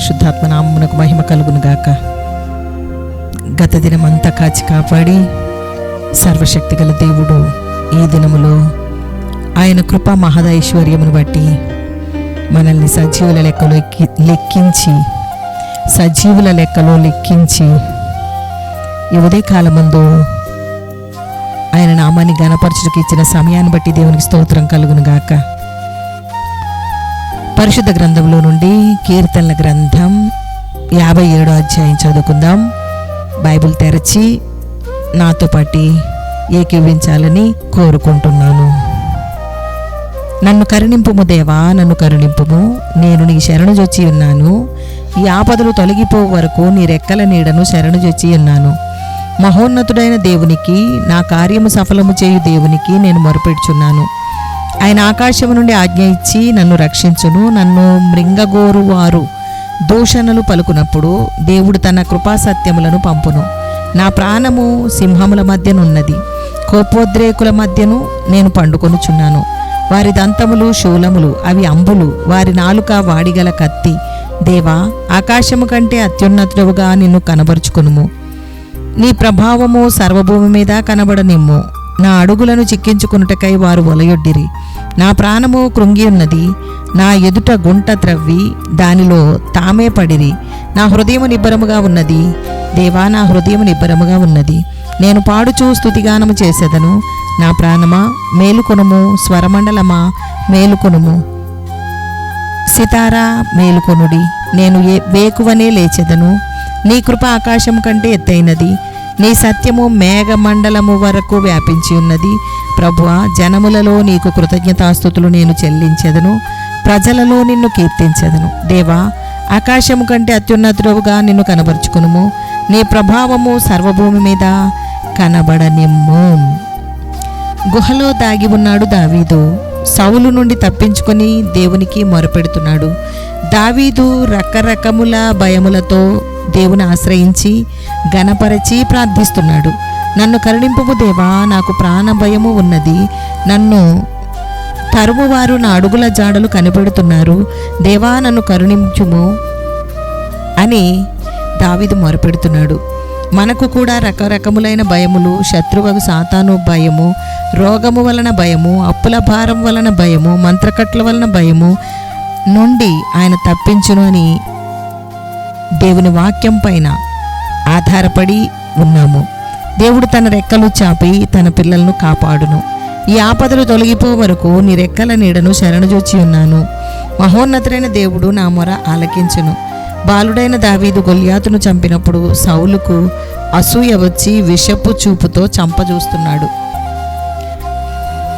పరిశుద్ధాత్మ నామమునకు మహిమ కలుగును గాక గత దినమంతా కాచి కాపాడి సర్వశక్తి గల దేవుడు ఈ దినములో ఆయన కృపా మహదైశ్వర్యమును బట్టి మనల్ని సజీవుల లెక్కలో లెక్కించి సజీవుల లెక్కలో లెక్కించి ఈ ఉదయకాలమందు ఆయన నామాన్ని గణపరచుటకు ఇచ్చిన సమయాన్ని బట్టి దేవునికి స్తోత్రం కలుగును గాక పరిశుద్ధ గ్రంథంలో నుండి కీర్తనల గ్రంథం యాభై ఏడో అధ్యాయం చదువుకుందాం. బైబిల్ తెరచి నాతో పాటి ఏకీవించాలని కోరుకుంటున్నాను. నన్ను కరుణింపుము దేవా నన్ను కరుణింపుము. నేను నీ శరణు చొచ్చి ఉన్నాను. ఈ ఆపదలు తొలగిపో వరకు నీ రెక్కల నీడను శరణు చొచ్చి ఉన్నాను. మహోన్నతుడైన దేవునికి నా కార్యము సఫలము చేయు దేవునికి నేను మొరపెడుచున్నాను. ఆయన ఆకాశము నుండి ఆజ్ఞ ఇచ్చి నన్ను రక్షించును. నన్ను మృంగగోరు వారు దూషణలు పలుకునప్పుడు దేవుడు తన కృపా సత్యములను పంపును. నా ప్రాణము సింహముల మధ్యనున్నది. కోపోద్రేకుల మధ్యను నేను పండుకొనుచున్నాను. వారి దంతములు శూలములు అవి అంబులు వారి నాలుక వాడిగల కత్తి. దేవా ఆకాశము కంటే అత్యున్నతుడుగా నిన్ను కనబరుచుకునుము. నీ ప్రభావము సర్వభూమి మీద కనబడనిమ్ము. నా అడుగులను చిక్కించుకున్నటకై వారు ఒలయొడ్డిరి నా ప్రాణము కృంగి ఉన్నది. నా ఎదుట గుంట త్రవ్వి. దానిలో తామే పడిరి. నా హృదయము నిబ్బరముగా ఉన్నది. దేవా నా హృదయము నిబ్బరముగా ఉన్నది. నేను పాడుచూ స్థుతిగానము చేసేదను. నా ప్రాణమా? మేలుకొనుము. స్వరమండలమా? మేలుకొనుము. సితారా మేలుకొనుడి. నేను ఏ వేకువనే లేచెదను. నీ కృప ఆకాశం కంటే ఎత్తైనది నీ సత్యము మేఘమండలము వరకు వ్యాపించి ఉన్నది. ప్రభువ జనములలో నీకు కృతజ్ఞతాస్థుతులు నేను చెల్లించెదను. ప్రజలలో నిన్ను కీర్తించెదను. దేవా ఆకాశము కంటే అత్యున్నతుడుగా నిన్ను కనబరుచుకునుము. నీ ప్రభావము సర్వభూమి మీద కనబడనిమ్ము. గుహలో దాగి ఉన్నాడు దావీదు. సౌలు నుండి తప్పించుకొని దేవునికి మొరపెడుతున్నాడు. దావీదు రకరకముల భయములతో దేవుని ఆశ్రయించి గణపరచి ప్రార్థిస్తున్నాడు. నన్ను కరుణింపుము దేవా నాకు ప్రాణ భయము ఉన్నది. నన్ను తరుమువారు నా అడుగుల జాడలు కనిపెడుతున్నారు. దేవా నన్ను కరుణించుము అని దావీదు మొరపెడుతున్నాడు. మనకు కూడా రకరకములైన భయములు శత్రువుకు సాతాను భయము రోగము వలన భయము అప్పుల భారం వలన భయము మంత్రకట్ల వలన భయము నుండి ఆయన తప్పించును అని దేవుని వాక్యం పైన ఆధారపడి ఉన్నాము. దేవుడు తన రెక్కలు చాపి తన పిల్లలను కాపాడును. ఈ ఆపదలు తొలగిపో వరకు నీ రెక్కల నీడను శరణుజూచి ఉన్నాను. మహోన్నతుడైన దేవుడు నా మొర ఆలకించును. బాలుడైన దావీదు గొల్యాతును చంపినప్పుడు సౌలుకు అసూయ వచ్చి విషపు చూపుతో చంపజూస్తున్నాడు.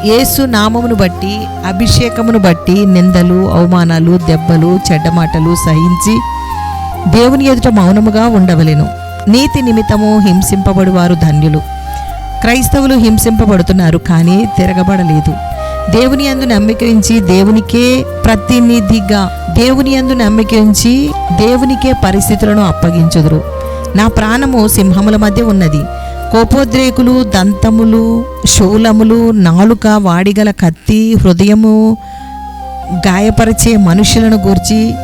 యేసు నామమును బట్టి అభిషేకమును బట్టి నిందలు అవమానాలు దెబ్బలు చెడ్డమాటలు సహించి దేవుని ఎదుట మౌనముగా ఉండవలెను. నీతి నిమిత్తము హింసింపబడు వారు ధన్యులు. క్రైస్తవులు హింసింపబడుతున్నారు కానీ తిరగబడలేదు. దేవుని యందు నమ్మిక ఉంచి దేవునికే ప్రతినిధిగా దేవుని యందు నమ్మిక ఉంచి దేవునికే పరిస్థితులను అప్పగించుదురు. నా ప్రాణము సింహముల మధ్య ఉన్నది. కోపోద్రేకులు దంతములు శూలములు నాలుక వాడిగల కత్తి హృదయము గాయపరిచే మనుషులను గూర్చి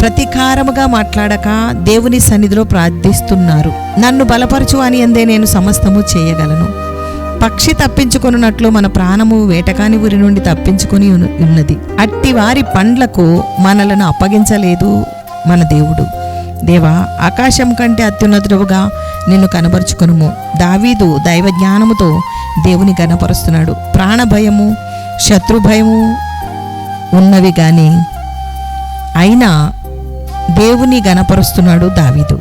ప్రతీకారముగా మాట్లాడక దేవుని సన్నిధిలో ప్రార్థిస్తున్నారు. నన్ను బలపరచు అని అందే నేను సమస్తము చేయగలను. పక్షి తప్పించుకొనున్నట్లు మన ప్రాణము వేటకాని ఊరి నుండి తప్పించుకొని ఉన్నది. అట్టి వారి పండ్లకు మనలను అప్పగించలేదు మన దేవుడు. దేవా ఆకాశం కంటే అత్యున్నతుడుగా నిన్ను కనబరుచుకొనుము. దావీదు దైవ జ్ఞానముతో దేవుని కనపరుస్తున్నాడు ప్రాణభయము శత్రుభయము శత్రు భయము ఉన్నవి కానీ అయినా దేవుని గనపరుస్తున్నాడు దావీదు.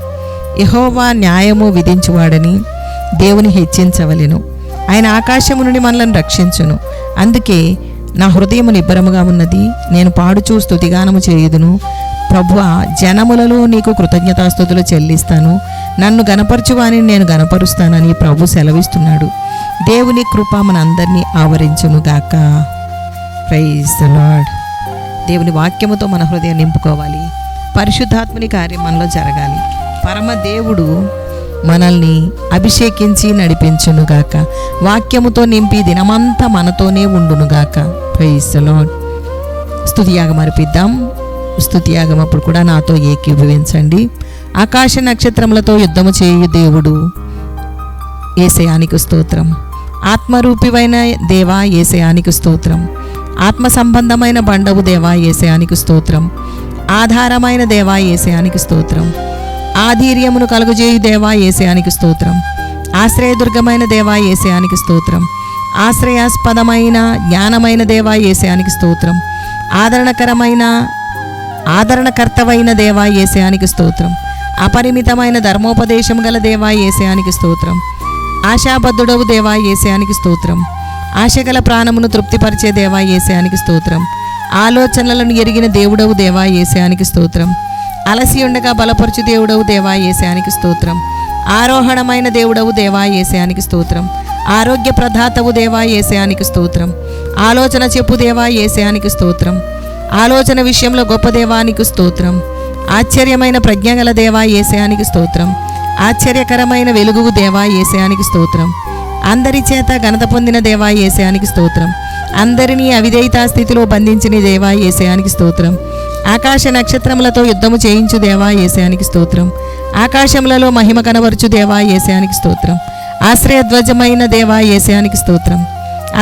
యహోవా న్యాయము విధించువాడని దేవుని హెచ్చించవలెను ఆయన ఆకాశము నుండి మనలను రక్షించును. అందుకే నా హృదయము నిబ్బరముగా ఉన్నది. నేను పాడుచూ స్థుతిగానము చేయుదును. ప్రభువ జనములలో నీకు కృతజ్ఞతాస్థుతులు చెల్లిస్తాను. నన్ను గనపరచువాని నేను గనపరుస్తానని ప్రభు సెలవిస్తున్నాడు. దేవుని కృప మనందరినీ ఆవరించునుగాక ప్రైజ్ ద లాడ్ దేవుని వాక్యముతో మన హృదయం నింపుకోవాలి. పరిశుద్ధాత్మని కార్యం మనలో జరగాలి. పరమ దేవుడు మనల్ని అభిషేకించి నడిపించునుగాక వాక్యముతో నింపి దినమంతా మనతోనే ఉండునుగాక ప్రైజ్ స్థుతియాగం అర్పిద్దాం. స్థుతియాగం అప్పుడు కూడా నాతో ఏకీభవించండి. ఆకాశ నక్షత్రములతో యుద్ధము చేయు దేవుడు ఏసయానికి స్తోత్రం. ఆత్మరూపివైన దేవా ఏసయానికి స్తోత్రం. ఆత్మ సంబంధమైన బండవు దేవా ఏసయానికి స్తోత్రం. ఆధారమైన దేవా ఏసయానికి స్తోత్రం. ఆధీర్యమును కలుగుజేయు దేవా ఏసయానికి స్తోత్రం. ఆశ్రయదుర్గమైన దేవా ఏసయానికి స్తోత్రం. ఆశ్రయాస్పదమైన జ్ఞానమైన దేవా ఏసయానికి స్తోత్రం. ఆదరణకరమైన ఆదరణకర్తవైన దేవా ఏసయానికి స్తోత్రం. అపరిమితమైన ధర్మోపదేశం గల దేవా ఏసయానికి స్తోత్రం. ఆశాబద్ధుడవు దేవా ఏసయానికి స్తోత్రం. ఆశగల ప్రాణమును తృప్తిపరిచే దేవా ఏసయానికి స్తోత్రం. ఆలోచనలను ఎరిగిన దేవుడవు దేవా ఏసయానికి స్తోత్రం. అలసి ఉండగా బలపరచు దేవుడవు దేవా ఏసయానికి స్తోత్రం. ఆరోహణమైన దేవుడవు దేవా ఏసయానికి స్తోత్రం. ఆరోగ్య ప్రదాతవు దేవా ఏసయానికి స్తోత్రం. ఆలోచన చెప్పు దేవా ఏసయానికి స్తోత్రం. ఆలోచన విషయంలో గొప్ప దేవానికి స్తోత్రం. ఆశ్చర్యమైన ప్రజ్ఞగల దేవా ఏసయానికి స్తోత్రం. ఆశ్చర్యకరమైన వెలుగు దేవా ఏసయానికి స్తోత్రం. అందరి చేత ఘనత పొందిన దేవా ఏసయానికి స్తోత్రం. అందరినీ అవిధేయతా స్థితిలో బంధించిన దేవా ఏసయానికి స్తోత్రం. ఆకాశ నక్షత్రములతో యుద్ధము చేయించు దేవా ఏసయానికి స్తోత్రం. ఆకాశములలో మహిమ కనవరుచు దేవా ఏసయానికి స్తోత్రం. ఆశ్రయధ్వజమైన దేవా ఏసయానికి స్తోత్రం.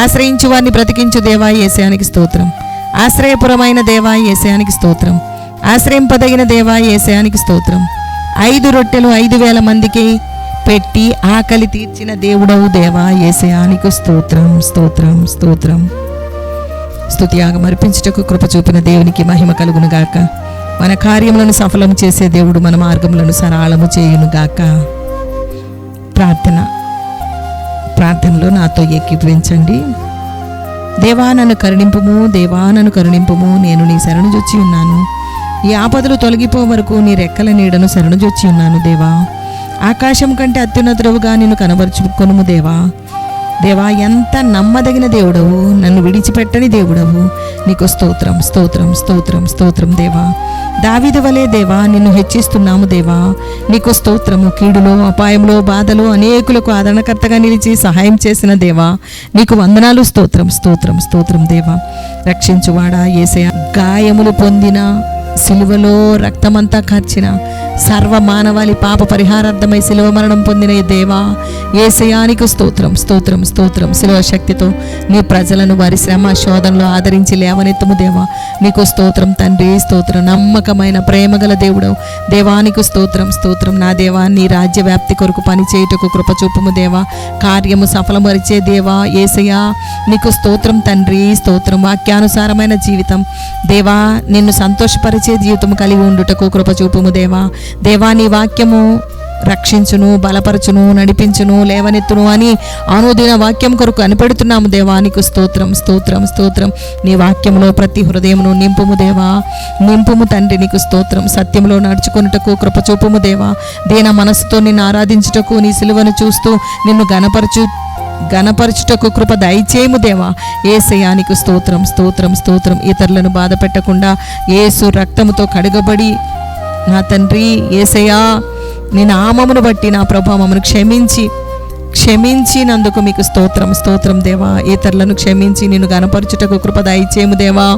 ఆశ్రయించు వారిని బ్రతికించు దేవా ఏసయానికి స్తోత్రం. ఆశ్రయపురమైన దేవా ఏసయానికి స్తోత్రం. ఆశ్రయింపదగిన దేవా ఏసయానికి స్తోత్రం. ఐదు రొట్టెలు ఐదు వేల మందికి పెట్టి ఆకలి తీర్చిన దేవుడవు దేవా ఏసయానికి స్తోత్రం స్తోత్రం స్తోత్రం. స్థుతియాగం అర్పించుటకు కృప చూపిన దేవునికి మహిమ కలుగును గాక. మన కార్యములను సఫలం చేసే దేవుడు మన మార్గములను సరళము చేయును గాక. ప్రార్థన. ప్రార్థనలో నాతో ఏకీభవించండి. దేవా నన్ను కరుణింపుము. దేవా నన్ను కరుణింపుము. నేను నీ శరణు శరణుజొచ్చి ఉన్నాను. ఈ ఆపదలు తొలగిపో వరకు నీ రెక్కల నీడను శరణు శరణుజొచ్చి ఉన్నాను దేవా. ఆకాశం కంటే అత్యున్నతుడవుగా నేను కనబరుచుకొనుము దేవా. దేవా ఎంత నమ్మదగిన దేవుడవు. నన్ను విడిచిపెట్టని దేవుడవు. నీకు స్తోత్రం స్తోత్రం స్తోత్రం స్తోత్రం దేవా. దావిది వలే దేవా నిన్ను హెచ్చిస్తున్నాము దేవా. నీకు స్తోత్రము కీడులో అపాయంలో బాధలో అనేకులకు ఆదరణకర్తగా నిలిచి సహాయం చేసిన దేవా. నీకు వందనాలు స్తోత్రం స్తోత్రం స్తోత్రం దేవా. రక్షించువాడా ఏసయ గాయములు పొందిన సిలువలో రక్తమంతా కార్చిన సర్వ మానవాళి పాప పరిహారార్థమై శిలువ మరణం పొందిన ఈ దేవా ఏసయానికి స్తోత్రం స్తోత్రం స్తోత్రం. శిలువ శక్తితో నీ ప్రజలను వారి శ్రమ శోధనలో ఆదరించి లేవనెత్తము దేవా. నీకు స్తోత్రం తండ్రి స్తోత్రం నమ్మకమైన ప్రేమగల దేవుడవు. దేవానికి స్తోత్రం స్తోత్రం. నా దేవా నీ రాజ్య వ్యాప్తి కొరకు పని చేయుటకు కృప చూపుము దేవా. కార్యము సఫలమరిచే దేవా ఏసయా నీకు స్తోత్రం తండ్రి స్తోత్రం. వాక్యానుసారమైన జీవితం. దేవా నిన్ను సంతోషపరిచే జీవితం కలిగి ఉండుటకు కృప చూపుము దేవా. దేవా నీ వాక్యము రక్షించును బలపరచును నడిపించును లేవనెత్తును అని ఆనోదిన వాక్యం కొరకు కనిపెడుతున్నాము. దేవా నీకు స్తోత్రం స్తోత్రం స్తోత్రం. నీ వాక్యంలో ప్రతి హృదయమును నింపుము దేవా. నింపుము తండ్రి నీకు స్తోత్రం. సత్యంలో నడుచుకొనుటకు కృప చూపుము దేవా. దీన మనసుతో నిన్ను ఆరాధించుటకు నీ సిలువను చూస్తూ నిన్ను గణపరచు గణపరచుటకు కృప దయచేయము దేవా. ఏసయానికి స్తోత్రం స్తోత్రం స్తోత్రం. ఇతరులను బాధ పెట్టకుండా ఏసు రక్తముతో కడుగబడి నా తండ్రి ఏసయ్యా నీ నామమును బట్టి నా ప్రభా మమ్మను క్షమించి క్షమించినందుకు మీకు స్తోత్రం. స్తోత్రం దేవా ఇతరులను క్షమించి నేను గనపరచుటకు కృప దయచేయము దేవా.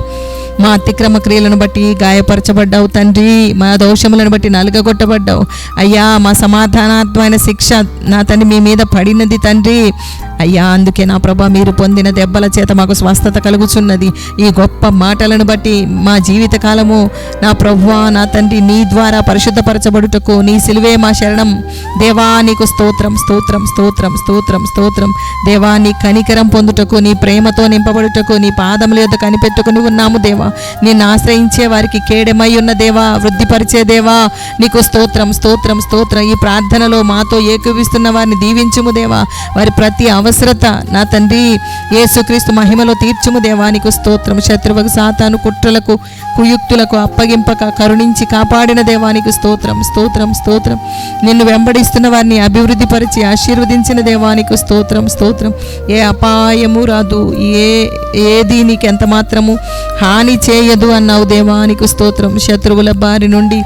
మా అతిక్రమ క్రియలను బట్టి గాయపరచబడ్డావు తండ్రి మా దోషములను బట్టి నలుగగొట్టబడ్డావు. అయ్యా మా సమాధానాత్మైన శిక్ష నా తండ్రి మీ మీద పడినది తండ్రి. అయ్యా అందుకే నా ప్రభా మీరు పొందిన దెబ్బల చేత మాకు స్వస్థత కలుగుచున్నది. ఈ గొప్ప మాటలను బట్టి మా జీవితకాలము నా ప్రభువా నా తండ్రి నీ ద్వారా పరిశుద్ధపరచబడుటకు నీ సిలువే మా శరణం. దేవా నీకు స్తోత్రం స్తోత్రం స్తోత్రం స్తోత్రం స్తోత్రం. దేవా నీ కనికరం పొందుటకు నీ ప్రేమతో నింపబడుటకు నీ పాదముల యొక్క కనిపెట్టుకుని ఉన్నాము దేవా. నిన్ను ఆశ్రయించే వారికి కేడమై ఉన్న దేవా వృద్ధిపరిచే దేవా. నీకు స్తోత్రం స్తోత్రం స్తోత్రం. ఈ ప్రార్థనలో మాతో ఏకీవిస్తున్న వారిని దీవించుము దేవా. వారి ప్రతి అవసరత. నా తండ్రి యేసుక్రీస్తు మహిమలో తీర్చుము దేవానికి స్తోత్రం శత్రువుకు సాతాను కుట్రలకు కుయుక్తులకు అప్పగింపక కరుణించి కాపాడిన దేవానికి స్తోత్రం. స్తోత్రం స్తోత్రం. నిన్ను వెంబడిస్తున్న వారిని అభివృద్ధి పరిచి ఆశీర్వదించిన దేవానికి స్తోత్రం స్తోత్రం. ఏ అపాయము రాదు. ఏ ఏది నీకు ఎంత మాత్రము హాని చేయదు అన్నావు దేవానికి స్తోత్రం. శత్రువుల బారి నుండి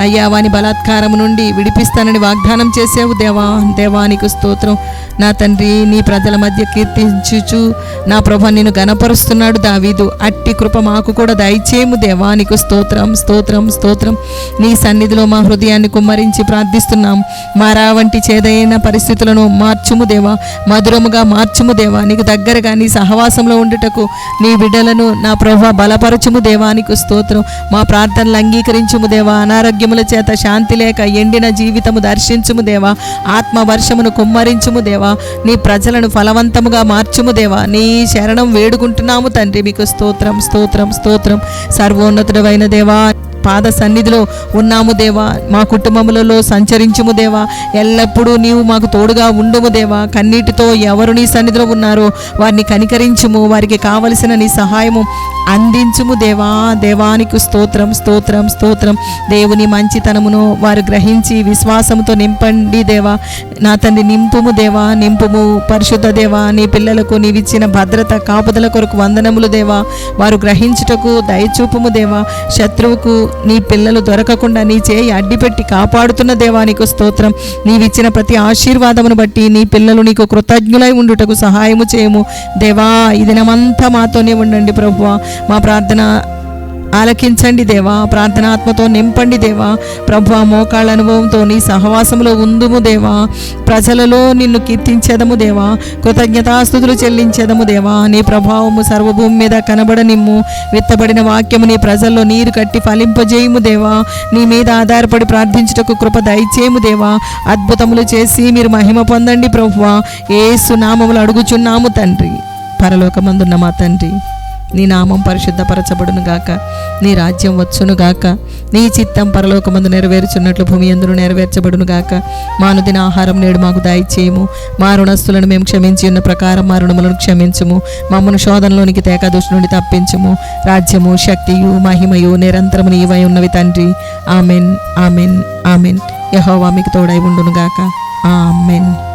అయ్యా వాని బలాత్కారం నుండి విడిపిస్తానని వాగ్దానం చేసావు దేవా. దేవానికి స్తోత్రం. నా తండ్రి నీ ప్రజల మధ్య కీర్తించుచు నా ప్రభ నేను గనపరుస్తున్నాడు దావీదు. అట్టి కృప మాకు కూడా దయచేయము దేవానికి స్తోత్రం స్తోత్రం స్తోత్రం. నీ సన్నిధిలో మా హృదయాన్ని కుమ్మరించి ప్రార్థిస్తున్నాం. మారా వంటి చేదైన పరిస్థితులను మార్చుము దేవా. మధురముగా మార్చుము దేవా. నీకు దగ్గరగా నీ సహవాసంలో ఉండుటకు నీ బిడ్డలను నా ప్రభ బలపరచుము దేవానికి స్తోత్రం. మా ప్రార్థనలు అంగీకరించుము దేవా. అనారోగ్యం అనారోగ్యముల చేత శాంతి లేక ఎండిన జీవితము దర్శించుము దేవా. ఆత్మ వర్షమును కుమ్మరించుము దేవా. నీ ప్రజలను ఫలవంతముగా మార్చుము దేవా. నీ శరణం వేడుకుంటున్నాము తండ్రి. మీకు స్తోత్రం స్తోత్రం స్తోత్రం. సర్వోన్నతుడమైన దేవా. పాద సన్నిధిలో ఉన్నాము దేవా. మా కుటుంబములలో సంచరించుము దేవా. ఎల్లప్పుడూ నీవు మాకు తోడుగా ఉండుము దేవా. కన్నీటితో ఎవరు నీ సన్నిధిలో ఉన్నారో వారిని కనికరించుము. వారికి కావలసిన నీ సహాయము అందించుము దేవా. దేవానికి స్తోత్రం స్తోత్రం స్తోత్రం. దేవుని మంచితనమును వారు గ్రహించి విశ్వాసముతో నింపండి దేవా. నా తండ్రి నింపుము దేవా. నింపుము పరిశుద్ధ దేవా. నీ పిల్లలకు నీవిచ్చిన భద్రత కాపుదల కొరకు వందనములు దేవా. వారు గ్రహించుటకు దయచూపుము దేవా. శత్రువుకు నీ పిల్లలు దొరకకుండా నీ చేయి అడ్డిపెట్టి కాపాడుతున్న దేవా నీకు స్తోత్రం. నీవిచ్చిన ప్రతి ఆశీర్వాదమును బట్టి నీ పిల్లలు నీకు కృతజ్ఞులై ఉండుటకు సహాయము చేయము. దేవా ఈ దినమంతా మాతోనే ఉండండి ప్రభువ. మా ప్రార్థన ఆలకించండి దేవా ప్రార్థనాత్మతో నింపండి దేవా. ప్రభు మోకాళ్ళ అనుభవంతో నీ సహవాసంలో ఉందుము దేవా. ప్రజలలో నిన్ను కీర్తించేదము దేవా. కృతజ్ఞతాస్థుతులు చెల్లించేదము దేవా. నీ ప్రభావము సర్వభూమి మీద కనబడనిమ్ము. విత్తబడిన వాక్యము నీ ప్రజల్లో నీరు కట్టి ఫలింపజేయము దేవా. నీ మీద ఆధారపడి ప్రార్థించుటకు కృప దయచేయము దేవా. అద్భుతములు చేసి మీరు మహిమ పొందండి ప్రభువా. ఏసు నామములు అడుగుచున్నాము తండ్రి. పరలోకమందున్న మా తండ్రి. నీ నామం పరిశుద్ధపరచబడును గాక. నీ రాజ్యం వచ్చును గాక. నీ చిత్తం పరలోకమందు నెరవేర్చున్నట్లు భూమి అందరూ నెరవేర్చబడును గాక. మానుదిన ఆహారం నేడు మాకు దాయిచేయము. మా రుణస్తులను మేము క్షమించి ఉన్న ప్రకారం మా రుణములను క్షమించము. మమ్మను శోధనలోనికి తేక దుష్టు నుండి తప్పించుము. రాజ్యము శక్తియు మహిమయు నిరంతరము నీవై ఉన్నవి తండ్రి. Amen amen amen. యహోవా మీకు తోడై ఉండును గాక. ఆమెన్.